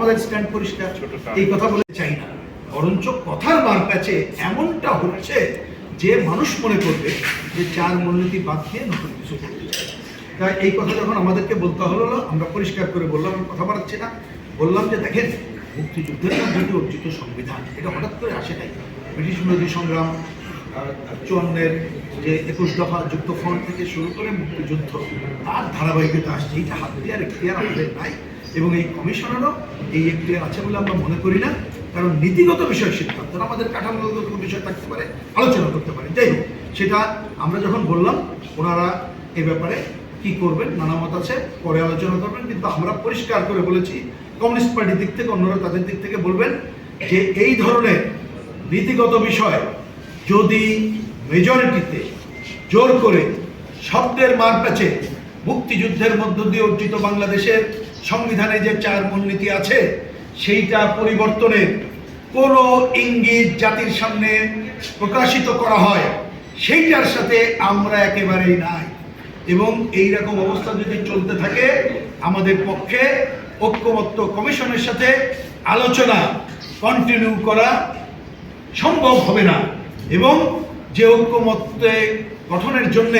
আমাদের স্ট্যান্ড পরিষ্কার এই কথা বলতে চাই না। বরঞ্চ কথার মার প্যাচে এমনটা হচ্ছে যে মানুষ মনে করবে যে চার মূলনীতি বাদ দিয়ে নতুন কিছু করতে চাই তাই এই কথা যখন আমাদেরকে বলতে হলো না, আমরা পরিষ্কার করে বললাম আমি কথা বাড়াচ্ছি না। বললাম যে দেখেন মুক্তিযুদ্ধের মধ্যে অর্জিত সংবিধান এটা হঠাৎ করে আসে নাই। ব্রিটিশ বিরোধী সংগ্রাম চুয়ান্নের যে একুশ দফা যুক্ত ফ্রন্ট থেকে শুরু করে মুক্তিযুদ্ধ তার ধারাবাহিকতা আসছে। এইটা হাত দেওয়ার এখতিয়ার আমাদের নাই। এবং এই কমিশনেরও এই একটি আছে বলে আমরা মনে করি না, কারণ নীতিগত বিষয় সিদ্ধান্ত আমাদের কাঠামোগত কোনো বিষয় থাকতে পারে, আলোচনা করতে পারে। যাই হোক, সেটা আমরা যখন বললাম, ওনারা এ ব্যাপারে কি করবেন, নানা মত আছে, পরে আলোচনা করবেন, কিন্তু আমরা পরিষ্কার করে বলেছি, কমিউনিস্ট পার্টির দিক থেকে অন্যরা তাদের দিক থেকে বলবেন যে এই ধরনের নীতিগত বিষয় যদি মেজরিটিতে জোর করে শব্দের মার প্যাচে মুক্তিযুদ্ধের মধ্য দিয়ে অর্জিত বাংলাদেশের সংবিধানে যে চার মূলনীতি আছে, সেইটা পরিবর্তনের কোনো ইঙ্গিত জাতির সামনে প্রকাশিত করা হয়, সেইটার সাথে আমরা একেবারেই নাই। এবং এই রকম অবস্থা যদি চলতে থাকে, আমাদের পক্ষে ঐক্যমত্য কমিশনের সাথে আলোচনা কন্টিনিউ করা সম্ভব হবে না। এবং যে ঐক্যমত্যে গঠনের জন্য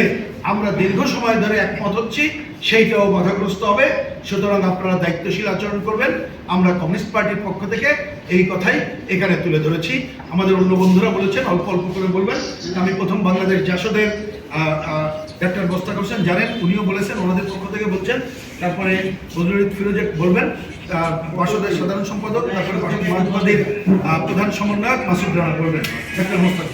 আমরা দীর্ঘ সময় ধরে একমত হচ্ছি, সেইটাও বাধাগ্রস্ত হবে। সুতরাং আপনারা দায়িত্বশীল আচরণ করবেন। আমরা কমিউনিস্ট পার্টির পক্ষ থেকে এই কথাই এখানে তুলে ধরেছি। আমাদের অন্য বন্ধুরা বলেছেন, অল্প অল্প করে বলবেন। আমি প্রথম বাংলাদেশ জাসদের ডাক্তার বস্তা হোসেন জানেন, উনিও বলেছেন, ওনাদের পক্ষ থেকে বলছেন। তারপরে বদরুল ফিরোজে বলবেন বাসদের সাধারণ সম্পাদক, তারপরে বাসদ মাহমুদাদের প্রধান সমন্বয়ক মাসুদ রানা বলবেন। ডাক্তার মোস্তাক।